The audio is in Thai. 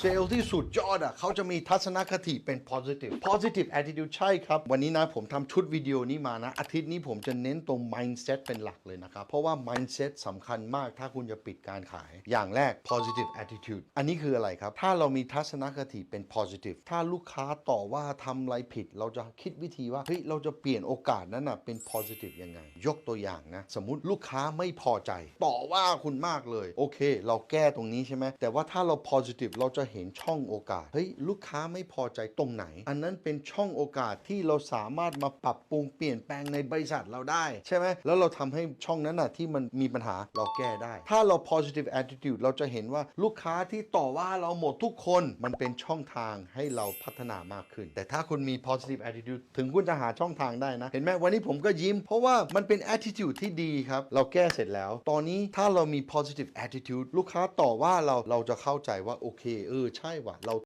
เซลล์ที่สุดยอดอะเขาจะมีทัศนคติเป็น positive positive attitude ใช่ครับ วันนี้นะผมทำชุดวิดีโอนี้มานะ อาทิตย์นี้ผมจะเน้นตรง mindset เป็นหลักเลยนะครับ เพราะว่า mindset สำคัญมากถ้าคุณจะปิดการขาย อย่างแรก positive attitude อันนี้คืออะไรครับ ถ้าเรามีทัศนคติเป็น positive ถ้าลูกค้าต่อว่าทำอะไรผิด เราจะคิดวิธีว่าเฮ้ยเราจะเปลี่ยนโอกาสนั้นนะเป็น positive ยังไง ยกตัวอย่างนะ สมมติลูกค้าไม่พอใจ ต่อว่าคุณมากเลย โอเค เราแก้ตรงนี้ใช่ไหมแต่ว่าถ้าเรา positive เราจะเห็นช่องโอกาส เฮ้ย ลูกค้าไม่พอใจตรงไหน อันนั้นเป็นช่องโอกาสที่เราสามารถมาปรับปรุงเปลี่ยนแปลงในบริษัทเราได้ ใช่ไหมแล้วเราทำให้ช่องนั้นน่ะที่มันมีปัญหาเราแก้ได้ ถ้าเรา positive attitude เราจะเห็นว่าลูกค้าที่ต่อว่าเราหมดทุกคนมันเป็นช่องทางให้เราพัฒนามากขึ้น แต่ถ้าคุณมี positive attitude ถึงคุณจะหาช่องทางได้นะ เห็นไหมวันนี้ผมก็ยิ้ม เพราะว่ามันเป็น attitude ที่ดีครับ เราแก้เสร็จแล้ว ตอนนี้ถ้าเรามี positive attitude ลูกค้าต่อว่าเราเราจะเข้าใจว่าโอเคเออใช่ว่ะเรา